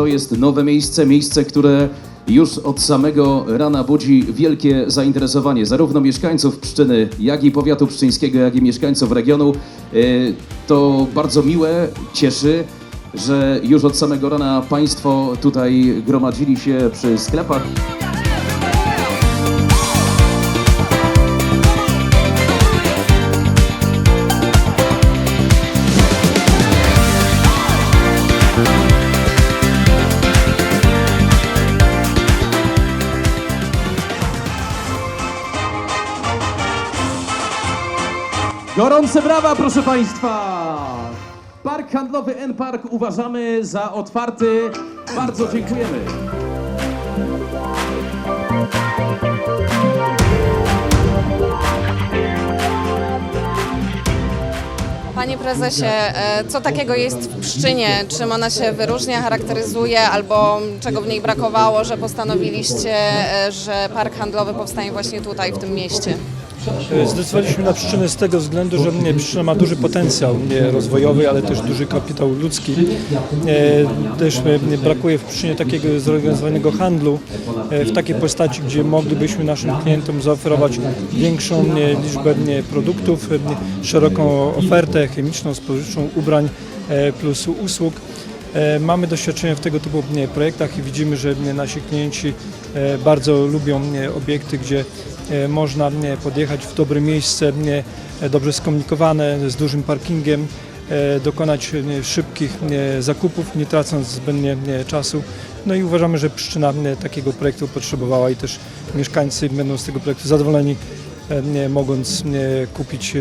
to jest nowe miejsce, miejsce, które już od samego rana budzi wielkie zainteresowanie zarówno mieszkańców Pszczyny, jak i powiatu pszczyńskiego, jak i mieszkańców regionu. E, To bardzo miłe, cieszy, że już od samego rana Państwo tutaj gromadzili się przy sklepach. Gorące brawa, proszę Państwa! Park handlowy N-Park uważamy za otwarty. Bardzo dziękujemy. Panie prezesie, e, co takiego jest w Pszczynie? Czym ona się wyróżnia, charakteryzuje albo czego w niej brakowało, że postanowiliście, e, że park handlowy powstanie właśnie tutaj, w tym mieście? Zdecydowaliśmy na przyczynę z tego względu, że nie, Pszczyna ma duży potencjał nie, rozwojowy, ale też duży kapitał ludzki. E, Też e, brakuje w Pszczynie takiego zorganizowanego handlu e, w takiej postaci, gdzie moglibyśmy naszym klientom zaoferować większą nie, liczbę nie, produktów, e, nie, szeroką ofertę chemiczną, spożywczą, ubrań e, plus usług. E, Mamy doświadczenie w tego typu projektach i widzimy, że nasi klienci e, bardzo lubią obiekty, gdzie e, można podjechać w dobre miejsce, dobrze skomunikowane, z dużym parkingiem, dokonać szybkich zakupów, nie tracąc zbędnie nie, czasu. No i uważamy, że Pszczyna nie, takiego projektu potrzebowała i też mieszkańcy będą z tego projektu zadowoleni, mogąc kupić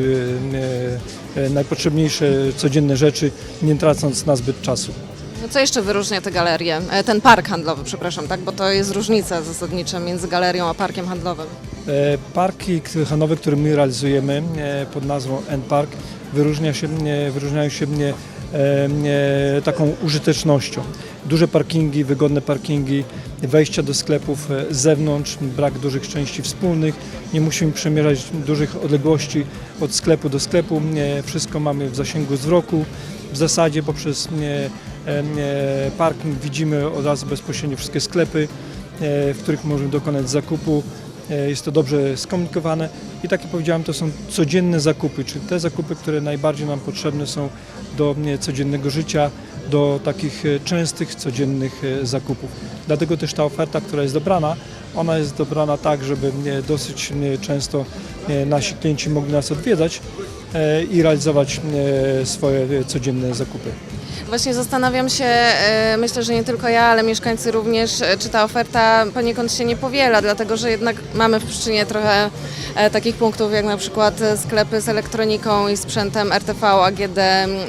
nie, najpotrzebniejsze codzienne rzeczy, nie tracąc nazbyt czasu. No co jeszcze wyróżnia tę galerię, e, ten park handlowy, przepraszam, tak? Bo to jest różnica zasadnicza między galerią a parkiem handlowym. E, Parki handlowe, które my realizujemy e, pod nazwą N-Park wyróżnia się, wyróżniają się e, e, taką użytecznością. Duże parkingi, wygodne parkingi, wejścia do sklepów z zewnątrz, brak dużych części wspólnych, nie musimy przemierzać dużych odległości od sklepu do sklepu, wszystko mamy w zasięgu wzroku. W zasadzie poprzez parking widzimy od razu bezpośrednio wszystkie sklepy, e, w których możemy dokonać zakupu. E, Jest to dobrze skomunikowane i tak jak powiedziałem, to są codzienne zakupy, czyli te zakupy, które najbardziej nam potrzebne są do codziennego życia, do takich e, częstych, codziennych e, zakupów. Dlatego też ta oferta, która jest dobrana, ona jest dobrana tak, żeby dosyć często nasi klienci mogli nas odwiedzać e, i realizować swoje e, codzienne zakupy. Właśnie zastanawiam się, e, myślę, że nie tylko ja, ale mieszkańcy również, e, czy ta oferta poniekąd się nie powiela, dlatego że jednak mamy w Pszczynie trochę e, takich punktów, jak na przykład sklepy z elektroniką i sprzętem RTV, AGD,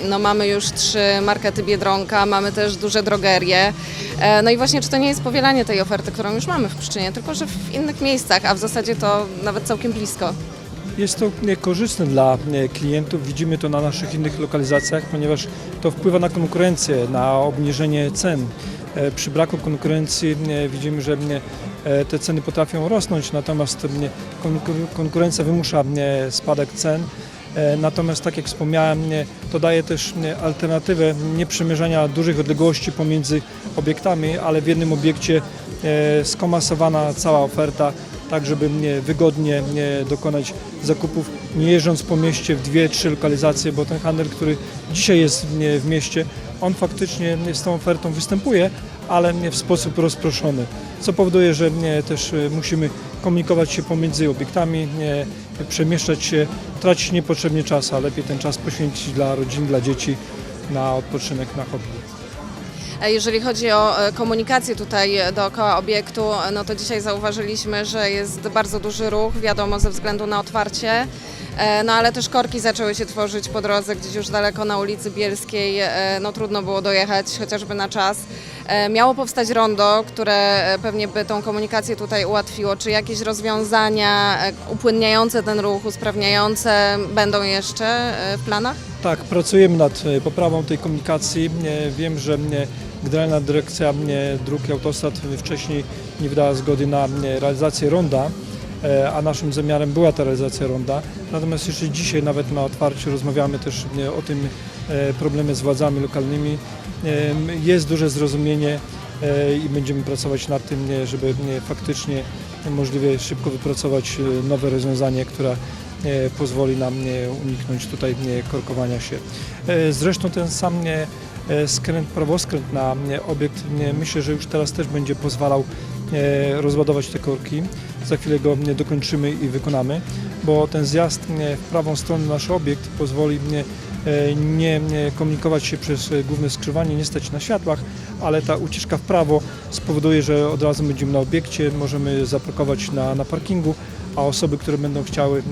no mamy już trzy markety Biedronka, mamy też duże drogerie. No i właśnie, czy to nie jest powielanie tej oferty, którą już mamy w Pszczynie, tylko że w innych miejscach, a w zasadzie to nawet całkiem blisko. Jest to korzystne dla klientów, widzimy to na naszych innych lokalizacjach, ponieważ to wpływa na konkurencję, na obniżenie cen. E, Przy braku konkurencji widzimy, że e, te ceny potrafią rosnąć, natomiast konkurencja wymusza spadek cen. E, Natomiast tak jak wspomniałem, to daje też alternatywę nie przemierzania dużych odległości pomiędzy obiektami, ale w jednym obiekcie skomasowana cała oferta, tak żeby nie, wygodnie nie, dokonać zakupów, nie jeżdżąc po mieście w dwie, trzy lokalizacje, bo ten handel, który dzisiaj jest nie, w mieście, on faktycznie nie, z tą ofertą występuje, ale w sposób rozproszony, co powoduje, że też e, musimy komunikować się pomiędzy obiektami, przemieszczać się, tracić niepotrzebnie czas, a lepiej ten czas poświęcić dla rodzin, dla dzieci, na odpoczynek, na hobby. E, Jeżeli chodzi o e, komunikację tutaj dookoła obiektu, e, no to dzisiaj zauważyliśmy, że jest bardzo duży ruch, wiadomo, ze względu na otwarcie. E, No ale też korki zaczęły się tworzyć po drodze, gdzieś już daleko na ulicy Bielskiej, e, no trudno było dojechać chociażby na czas. E, Miało powstać rondo, które pewnie by tą komunikację tutaj ułatwiło. Czy jakieś rozwiązania upłynniające ten ruch, usprawniające będą jeszcze w planach? Tak, pracujemy nad poprawą tej komunikacji. Wiem, że Generalna Dyrekcja Dróg i Autostrad wcześniej nie wydała zgody na realizację ronda. E, a naszym zamiarem była ta realizacja ronda. Natomiast jeszcze dzisiaj nawet na otwarciu rozmawiamy też e, o tym e, problemie z władzami lokalnymi. Jest duże zrozumienie i będziemy pracować nad tym, żeby nie, faktycznie możliwie szybko wypracować nowe rozwiązanie, które pozwoli nam uniknąć tutaj korkowania się. Zresztą ten sam skręt, prawoskręt na nie, obiekt nie, myślę, że już teraz też będzie pozwalał e, rozładować te korki. Za chwilę go dokończymy i wykonamy, bo ten zjazd w prawą stronę na nasz obiekt pozwoli e, nie, komunikować się przez e, główne skrzyżowanie, nie stać na światłach, ale ta ucieczka w prawo spowoduje, że od razu będziemy na obiekcie, możemy zaparkować na, na parkingu, a osoby, które będą chciały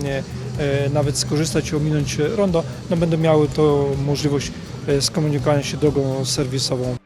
e, nawet skorzystać i ominąć rondo, no będą miały to możliwość e, skomunikowania się drogą serwisową